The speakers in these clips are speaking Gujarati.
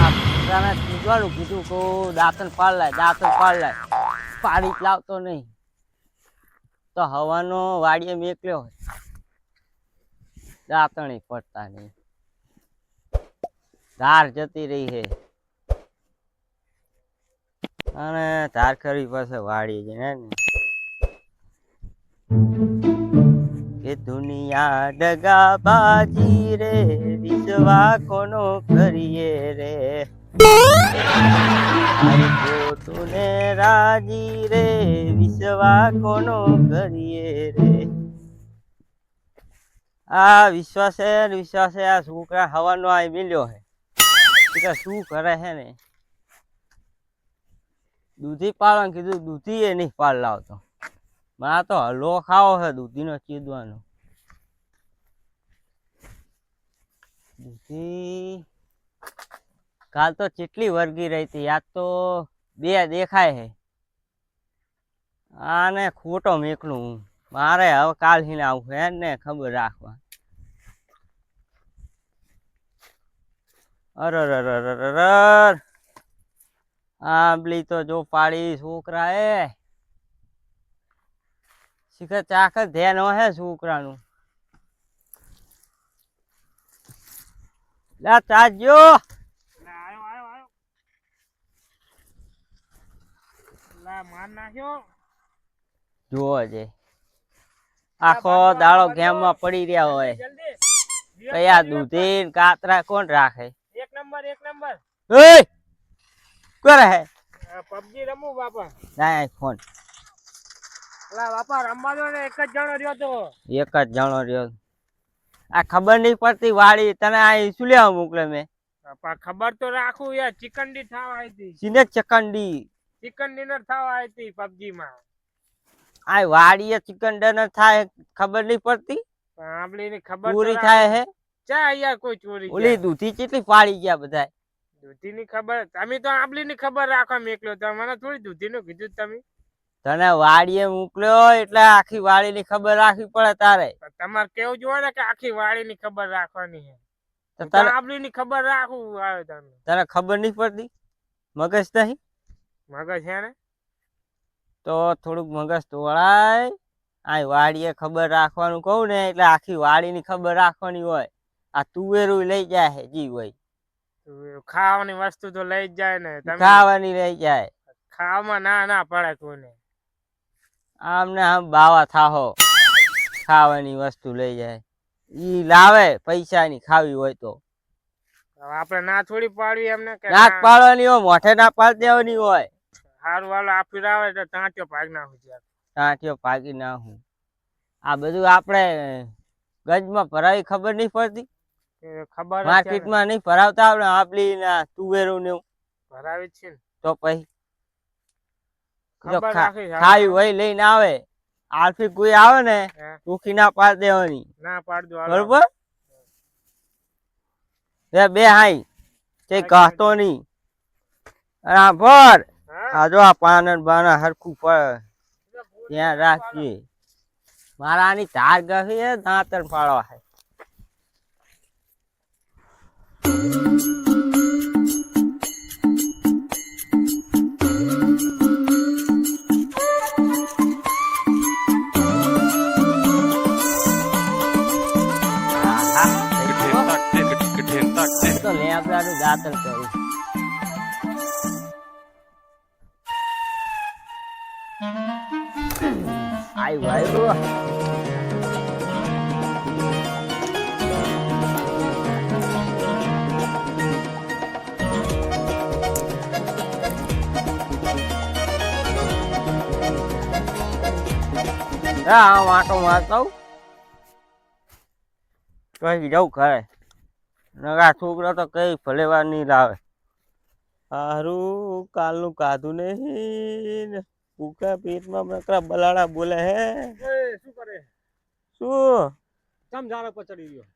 આ પૂછવાનું કીધું કે દાંતણ પાડ લાય દાંતણ પાડ લાય પાડી લાવતો નહીં. તો હવાનો વાડીએ મેકલ્યો દાંતણી પડતા નહીં. ધાર જતી રહી છે. અને ધાર ખરી પાસે વાડી છે ને કે દુનિયા ડગા બાજી રે. વિશ્વા કોનો કરીએ રે? તુને રાજી રે, વિશ્વા કોનો કરીએ રે? આ વિશ્વાસ વિશ્વાસ આ છોકરા હવાનો આ મિલ્યો હે શું કરે હે ને? દૂધી પાડવાનું કીધું દૂધી એ નહીં પાડ લાવતો. મારા તો હલવો ખાવો છે દૂધીનો ચીદવાનો. કાલ તો કેટલી વર્ગી રહી હતી. યાદ તો બે દેખાય છે. આને ખોટો મેકલું હું. મારે હવે કાલ હિને આવું હે ને ખબર રાખવા. અરર આંબલી તો જો પાડી છોકરા એ. શીખર ચાખ ધ્યાન હે છોકરાનું. લા ચાજો આયો આયો આયો લા માર નાખ્યો. જુઓ છે આખો દાડો ગેમમાં પડી રહ્યા હોય. કયા દૂધી કાતરા કોણ રાખે? એક નંબર એક નંબર. ઓય કરે હે પબજી રમું બાપા. જાય ફોન. લા બાપા રમવા દો ને એક જ જણો રહ્યો તો. એક જ જણો રહ્યો. આ ખબર નહીં પડતી વાળી તને આ શું લેવા મોકલે મેં? ખબર તો રાખું યાર ચિકનડી થાવ આવી હતી. સિને ચકંડી ચિકન ડિનર થાવ આવી હતી પબજી માં. આ વાડીએ ચિકન ડિનર થાય ખબર નહીં પડતી? આપણે ની ખબર પૂરી થાય હે? ચા યાર કોઈ ચોરી ઓલી દૂધી કેટલી પાડી ગયા બધા દૂધી ની ખબર તમે તો આંબલી ની ખબર રાખવા મેકલો તો મને થોડી દૂધી નું કીધું તમે. તને વાડીએ મોકલ્યો એટલે આખી વાડી ની ખબર રાખવી પડે તારે. તમારે કેવું જોવે ને કે આખી વાડી ની ખબર રાખવાની છે. તો હું તો તને આંબલી ની ખબર રાખવું આવે તને તને ખબર નહીં પડતી? મગજ નહીં? મગજ છે ને? તો થોડુંક મગજ તોળાય આ વાડીએ ખબર રાખવાનું કહું ને એટલે આખી વાડીની ખબર રાખવાની હોય. આ તુવેરું લઈ જાય છે જી હોય. ખાવાની વસ્તુ તો લઈ જ જાય ને. ખાવાની લઈ જાય. ખાવામાં ના ના પડે કોઈને. આમને આમ બાવા થાહો. ખાવાની વસ્તુ લઈ જાય. ઈ લાવે પૈસાની ખાવી હોય તો. આપણે ના થોડી પાડવી એમને કે નાક પાડવાની હોય મોઢે ના પાડ દેવાની હોય. સારું વાલો આપી આવે તો ટાંટ્યો ભાગ નાખું ટાંટિયો પાકી નાખું. આ બધું આપણે ગંજમાં ભરાવી ખબર નહીં પડતી. ખબર ને. માર્કેટમાં નહીં ભરાવતા આપણે આપલી ના તુવેરું ને. ભરાવી છે ને. તો પછી જો ખબર ખા- રાખી છે. ખાવી હોય લઈને આવે. આરફી કોઈ આવે ને હે, ટૂંકી ના પાડ દેવાની. ના પાડ દો બરોબર? બે બે હાઈ. તે કહતો નહીં. અને આ ભર. હા? આ જો આ પાન બાના હરખું પડે ત્યાં રાખજે મારા આની ધાર ગહી છે દાંતણ પાડવા છે તો લેબડાનું દાંતણ કર્યું આવ્યું આવ્યું હા આમ આટો મારતો આવું. પછી જવું ઘરે નગા છોકરા તો કઈ ભલે વાર નહીં લાવે. હારું કાલનું કાધું નહીં. ને ભૂખા પેટમાં નકરા બલાડા બોલે હે. શું કરે? શું? ચમ ઝાડો પછડી રહ્યો?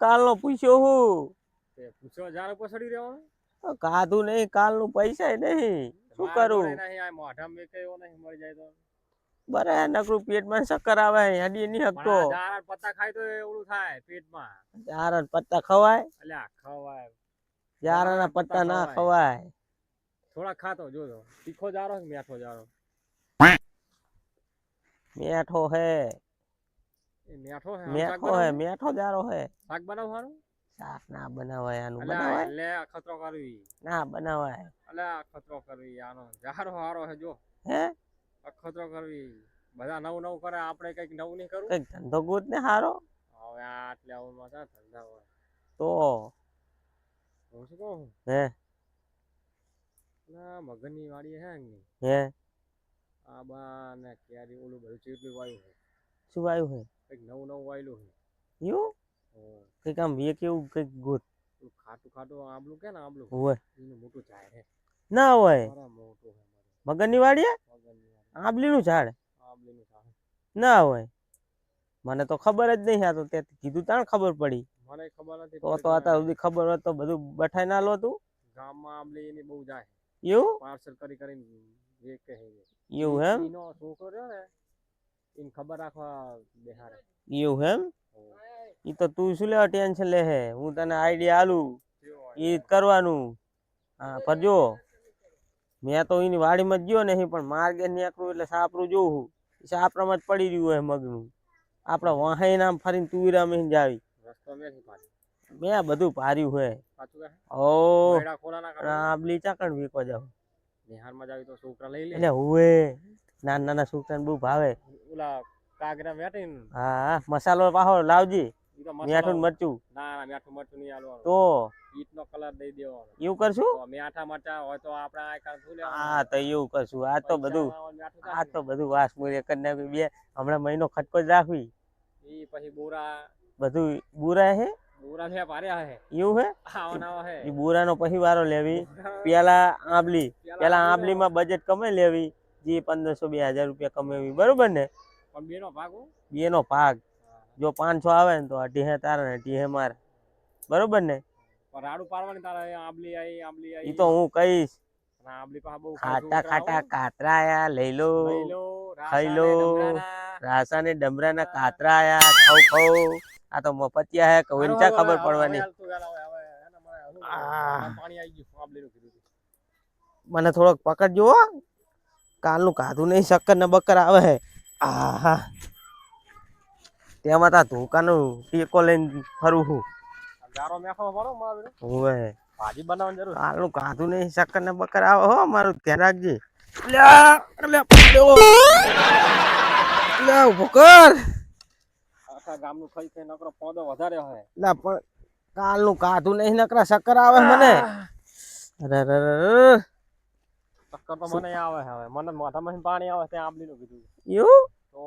કાલનો પૂછ્યો હું. પૂછ્યો પૂછો ઝાડો પર રહ્યો? કાધું નહીં કાલનું પૈસા નહીં. શું કરું? મોઢા મેં કયો નહીં મળી જાય તો. બરે નકરું પેટમાં ચક્કર આવે હડી નહીં હકતો ઝાડ પત્તા ખાય તો એવું થાય પેટમાં. ચાર પત્તા ખવાય? અલ્યા ખવાય. જારાના પત્તા ના ખવાય. થોડા ખાતો જોજો. તીખો જારો કે મીઠો જારો મેઠો હે. મેઠો મીઠો હે મેઠો હે? મેઠો જારો હે. શાક બનાવવાનું? શાક ના બનાવાય આનું. બનાવાય? એટલે ખતરો કરવી. ના બનાવાય. એટલે ખતરો કરવી આનો જારો હારો હે જો. હે? આ ખતરો કરવી. બધા નવું નવું કરે આપણે કંઈક નવું નહીં કરવું. કંઈક ધંધો ગોત ને હારો. હવે આ આવું માં ક્યાં ધંધા હોય. તો? હું શું કહું? હે? ના મગનની વાડી હે ને હે? આ બા ને કેરી ઓલું બધું ચીટલું વાયું છે શું વાયું હે? કંઈક નવું નવું વાયેલું છે એવું? કંઈક આમ એક કેવું કંઈક ગોત. ખાટું ખાટું આંબલું કે ને આંબલું? હોય. એનું મોટું જાય હે. ના હોય. મોટું હે મારું. મગનની હે? મગનની વાડી આંબલીનું ઝાડ? આંબલીનું ઝાડ. ના હોય. મને તો ખબર જ નહીં આ તો તે કીધું તાણ ખબર પડી. મને ખબર નથી તો તો અત્યાર સુધી ખબર હોત તો બધું બઠાઈ ના લો તું. ગામમાં આંબલી એની બહુ જાય. એવું? પાર્સલ કરી કરીને જે કહે એવું એમ? ઈનો છોકરો રહ્યો ને એને ખબર રાખવા બેહારે એવું એમ? ઓહ, ઈ તો તું શું લેવા ટેન્શન લે હે? હું તને આઈડિયા આલું. ઈ કરવાનું. હા પર જો મેં તો એની વાડીમાં જ ગયો નહીં પણ માર્ગે નીકળું એટલે સાપરું જોઉં છું. સાપરામાં જ પડી રહ્યું હોય મગનું. આપણે વાહે નામ ફરીને જાવી રસ્તો મેથી પાછી. મેં બધું પાર્યું હે. પાછું કહે ઓ. આંબલી ચાકણ વીકો જાવ? બિહારમાં જાવી તો છોકરા લઈ લે. એટલે હુએ. નાના નાના છોકરાને બહુ ભાવે. ઓલા કાગરા મેટીને હા મસાલો પાહો લાવજી. મીઠું મરચું? ના ના મીઠું મરચું નહીં આલવાનું. તો? ઈટનો કલર દઈ દેવાનો. એવું કરશું? મીઠા મરચા હોય તો આપણે આ કાં શું લેવાનું? હા તો એવું કરશું. આ તો બધું આ તો બધું વાસ મુરે કરી બે હમણાં મહિનો ખટકો જ રાખવી. ઈ પછી બોરા બધું બુરા હે? બોરા છે પાર્યા હે. એવું હે? આવાના હે. એ બુરાનો પછી વારો લેવી. પેલા આંબલી. પેલા આંબલીમાં બજેટ કમે લેવી. જે પંદરસો બે હજાર રૂપિયા કમેવી. બરોબર ને? પણ બેનો ભાગ બે બેનો ભાગ. જો પાંચસો આવે ને તો આ હે તારે ને અઢી હે મારે બરોબર ને રાડું પાડવાની તારે આંબલી આઈ આંબલી એ તો હું કહીશ આંબલી પાસે બહુ ખાટા ખાટા કાતરા આયા લઈ લો ખાઈ લો. રાસા ને ડમરાના કાતરા આયા ખવ ખવ આ તો મફતિયા હે કોઈ ચા ખબર પડવાની મને આવી થોડોક પકડજો હો. કાલનું કાધું નહીં શક્કર ને બક્કર આવે હે આહા તેમાં તા ધોકાનું ટેકો લઈને ફરું છું ગારો મેઠો પડો મારો બેટો. ભાજી બનાવવાની જરૂર કાધું નહીં શક્કર ને બક્કર આવે હો મારું ધ્યાન રાખજે. લ્યા, અલ્યા, પડ્યો. લ્યા, ઊભો કર. આખા ગામનું ખાઈ ખાઈ નકરો પોદો વધારે હોય. લા પણ કાલનું કાધું નહીં નકરા શક્કર આવે મને. અરે અરે અરે તો મને આવે હવે. મને મોઢામાંથી પાણી આવે ત્યાં આંબલીનું કીધું. એવું? તો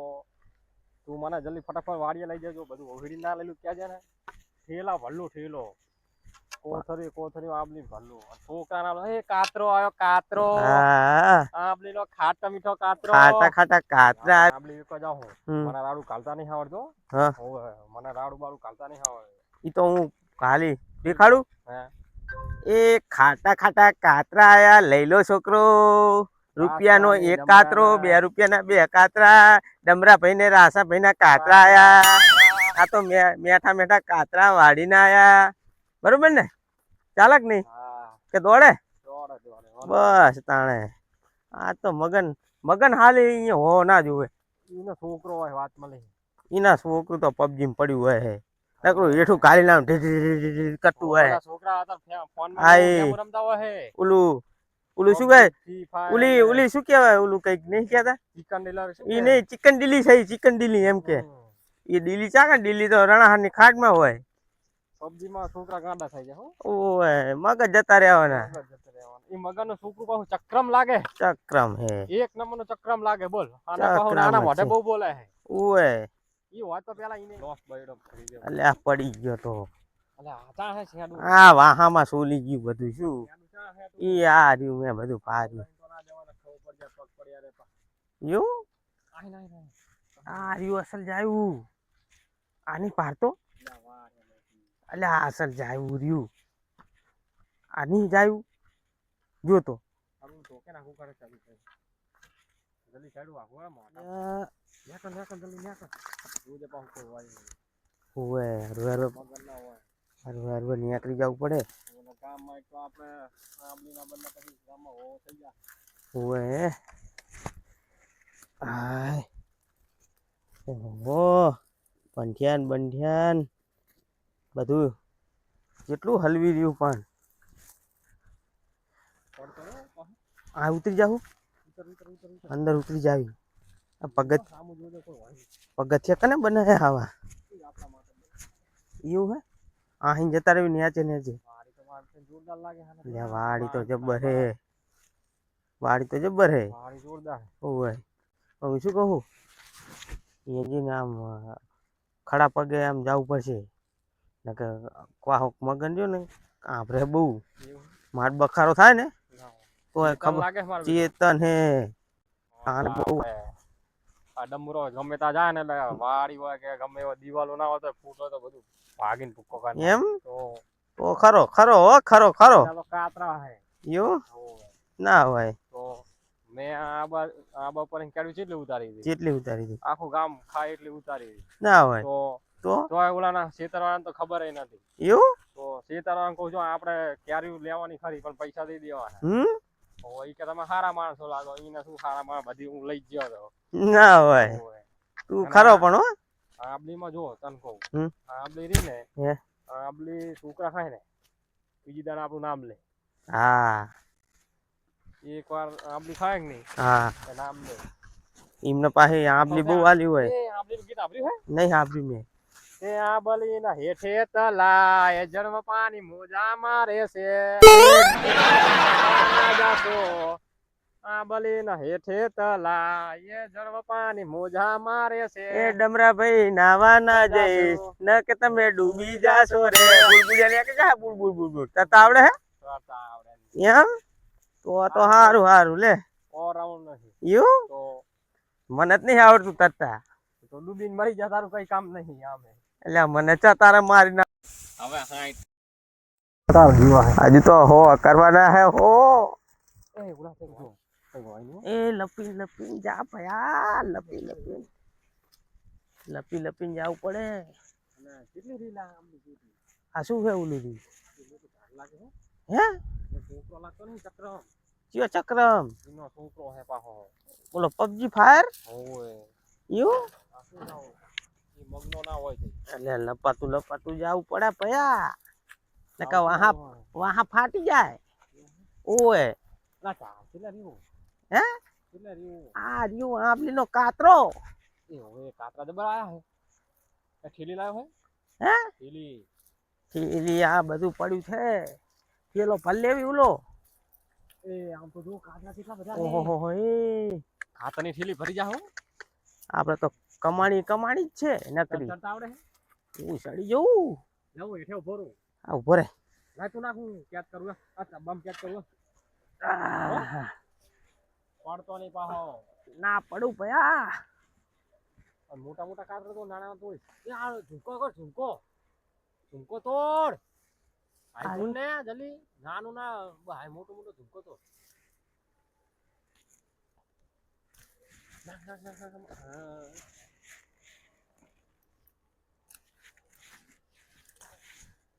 તું મને જલ્દી ફટાફટ વાડીએ લઈ જજો બધું ઓગળી ના લેલું ક્યાં છે ને? ઠેલા ભલ્લું ઠેલો. કોથરી કોથરી આંબલી ભલ્લું. અને છોકરા ના એ કાતરો આવ્યો કાતરો. આંબલી નો ખાટા મીઠો કાતરો. ખાટા ખાટા કાતરા. આંબલી એક જ હું મને રાડું કાલતા નહીં આવડતો. હા. મને રાડું બાડું કાલતા નહીં આવડે. ઈ તો હું ખાલી દેખાડું? એ ખાટા ખાટા કાતરા આયા લઈ લો છોકરો. રૂપિયાનો એક કાતરો બે રૂપિયાના બે કાતરા ડમરા ભાઈ ને રાસા ભાઈ ના કાતરા આયા. આ તો મેઠા મેઠા કાતરા વાડીને આયા. બરોબર ને? ચાલક નહીં? કે દોડે? બસ તાણે. આ તો મગન મગન હાલ અહીંયા હો ના જોવે એનો છોકરો હોય વાત મળે. એના છોકરું તો પબજી માં પડ્યું હોય હે. નકરું હેઠું કાઢી નામ કરતું હોય. છોકરા ફોનમાં રમતા હોય ઓલું ઓલું શું કહે ઓલી ઓલી શું કહેવાય? ઓલું કંઈક નહીં કહેતા? ચિકન ડીલર એ નહીં ચિકન ડીલી છે ચિકન ડીલી એમ કે. એ ડીલી ચાકે ડીલી તો રણાહારની ખાટમાં હોય? સબ્જીમાં છોકરા ગાંડા થઈ જાય હો. ઓય મગજ જતા રહેવાના. મગજ રહેવાનું. ઈ મગરનું છોકરું પાછું ચક્રમ લાગે. ચક્રમ હે. એક નો ચક્રમ લાગે બોલ. આના પાછું નાના મોઢે બહુ બોલે હે. ઓય. ઈ વાત તો પેલા ઈને લોસ બયડો કરી દેવાનો. અલ્યા પડી ગયો તો. અલ્યા આ ચા હે. આ વાહામાં સોલી ગયું બધું શું? ઈ આ રહ્યું મેં બધું પાર્યું. એવું. આ રહ્યું અસલ જાયું આની પારતો લા વાહ રે બેટી. અલ્યા આ અસલ જાયું રહ્યું આની જાયું જો તો આનું હારું હે. અલ્યા, નેકળ, જવું પડે. ગામમાં તો આપણે આંબલીના બદલે પછી ગામમાં હો થઈ ગયા. ઓવે આય ઓહો. બંઠિયાન બંઠિયાન. બધું કેટલું હલવી રહ્યું પણ. આ ઉતરી ઉતર અંદર ઉતરી જાવી. પગથ. પગથિયા કને બનાવ્યા આવા? એવું હે? અહીં જતા રહી નેચે નેચે વાડી તો જબ્બર હે. વાડી. તો જબ્બર હે. વાડી જોરદાર. ઓવે. હવે શું કહું? એ જઈને આમ ખડા પગે આમ જવું પડશે. નકર વાહોક મગન જો ને કાંભરે બહુ. માટ માર બખારો થાય ને તો ખબર ચેતન હે. આને બહુ-. આ ડમરો ગમે ત્યાં જાય ને એટલે વાડી હોય કે ગમે એવો દિવાલો ના હોય તો ફૂટો તો બધું ભાગીને ભૂકો કાઢે એમ? તો ખરો ખરો હો ખરો ખરો. કાતરા હે. યો ના હોય. તો મેં આ બા આ બપોરે કેળું કેટલી ઉતારી દીધી જેટલી ઉતારી દી આખું ગામ ખાય એટલી ઉતારી દીધી ના હોય. તો તો? તો ઓલાના શેતરવાળાને તો ખબર નથી. એવું? તો શેતરવાળાને કહું છું આપણે ક્યારેય લેવાની ખરી પણ પૈસા દઈ દેવાના. હમ? તો કે તમે સારા માણસો લાગો ઈને શું સારા માણસ બધી હું લઈ ગયો હતો ના હોય. તું ખરો પણ હો. આંબલીમાં જો તને કહું. હમ. આંબલી ને હે. છોકરા ખાય ને બીજી દાડા આપણું નામ લે. હા. એક વાર આંબલી ખાય કે નહીં હા. નામ લે. એમને પાસે આંબલી બહુ આલી હોય. એ ગીત આંબલી હોય નહીં સાંભળ્યું મેં. તે આંબલીના હેઠે તલાય જન્મ પાણી મોજા મારે છે આંબલીના હેઠે તલાય. જન્મ પાણી મોજા મારે છે. એ ડમરા ભાઈ નાવા ના જઈશ. ન કે તમે ડૂબી જાશો રે. બુલબુલિયા કે કા બુલ બુલ બુલ બુલ. તને તો આવડે હે? કરતા આવડે. એમ? તો તો હારું હારું લે. round નથી યુ? તો મને જ નહીં આવડતું તતા તો. ડૂબીને મરી જા તારું કઈ કામ નહીં આમે એટલે મને ચા તારા મારી ના હવે હાઈટ હજુ તો હો કરવાના હે હો. એ ઉડા એ લપી લપી જા ભયા લપી લપી લપી લપીને જવું પડે રીલા આ શું છે ઓલું રહ્યું? હે ચિયો ચક્રમ હે પાહો બોલો પબજી ફાયર એવું એટલે લપાતું લપાતું જવું પડે ભયા નકા વાહા વાહા ફાટી જાય ઓય ના ચા કેટલા રીવું હે? આ રીયું આંબલી નો કાતરો. એ હવે કાતરા જબર આયા હે? ઠેલી લાવ્યો હે? હે? ઠેલી. આ બધું પડ્યું છે. થેલો ભલ લેવી ઉલો. એ આમ તો જો કાતરા કેટલા બધા ઓહો એ ખાતરની ઠેલી ભરી જા હો. આપણે તો કમાણી કમાણી જ છે નકરી. ચડતા આવડે હે? હું સડી જવું. જવું હેઠે ઊભો રહું. આ ઊભો રે ના તું નાખું કેચ કરું હે. અચ્છા બમ કેચ કરું હે. પડતો નહીં પાહો. ના પડું ભયા. મોટા મોટા કાતરા તો નાના તો એ આ ઝુમકો કર ઝુમકો. ઝુમકો તોડ. આઈફોન ને જલ્દી નાનું ના ભાઈ મોટો મોટો ઝુમકો તોડ.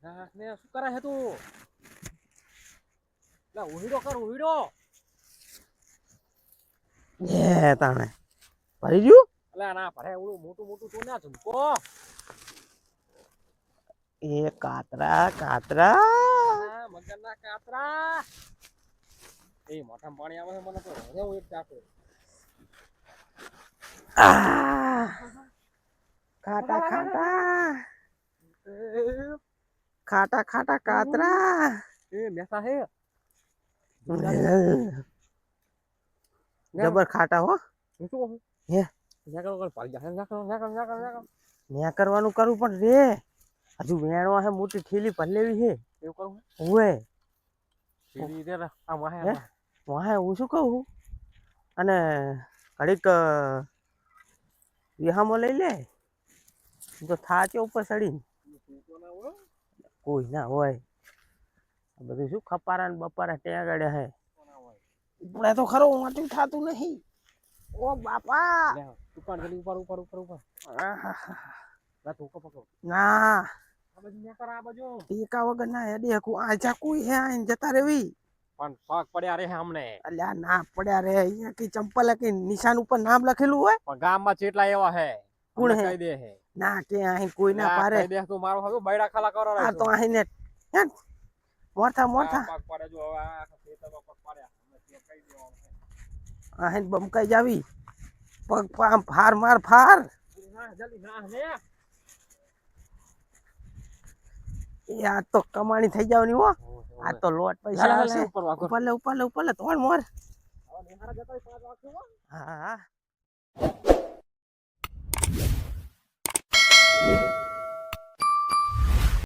નાખ ને શું કરે છે તું? લા ઉહીડો કર ઉહીડો. એ તાણે. ભરી ગયું? અલા ના ભરે ઓલું મોટું મોટું તો ના ઝુમકો એ કાતરા કાતરા. આ મગરના કાતરા. એ મોઢામાં પાણી આવે છે મને તો હવે હું એક ચાકુ આહ, ખાટા ખાટા ખાટા. ખાટા. કાતરા. એ મેસા હે જબર ખાટા હો. શું કહું હે? ન્યા કરો પાડી જા ન્યા કરો ન્યા કરો ન્યા કરો ન્યા કરો. ન્યા કરવાનું કરું પણ રે. હજુ વેણવા હે મોટી થેલી લેવી હે. એવું કરું ઓએ સીધી દે આ વાહે વાહે. હું શું કહું અને ઘડીક વિહામો લઈ લે. તો થાચે ઉપર ચડી કોઈ ના હોય. બધું શું ખપારા ને બપારા ત્યાં આગળ હે. ઉપડે તો ખરો વાંચું થતું નહીં ઓ બાપા લે ઉપર જલ્દી ઉપર ઉપર ઉપર ઉપર આહાહા. ના તું પકડો ના આ બાજુ નેકર આ બાજુ ટેકા વગર ના હેડે હકું આ ચાકુ હે આઈને જતા રેવી પણ પગ પડ્યા રે હમણે અલ્યા ના પડ્યા રે અહીંયા કઈ ચંપલ કે નિશાન ઉપર નામ લખેલું હોય પણ ગામમાં ચેટલા એવા હે કોણ અમને હે? કહી દે હે ના કે અહીં કોઈ ના ના, પારે કહી દે તું મારો હવે બૈડા ખાલા કરો આ તો અહીં ને હેન, મોરથા મોરથા પગ પડે જો હવે આ ખેતરમાં પગ પડ્યા અહીં બમકાઈ જાવી? પગ પામ ફાર માર ફાર. એ આ તો કમાણી થઈ જવાની હો. આ તો લોટ પૈસા આવશે ઉપર લે ઉપર લે ઉપર લે ત્રણ મોર. હા હા.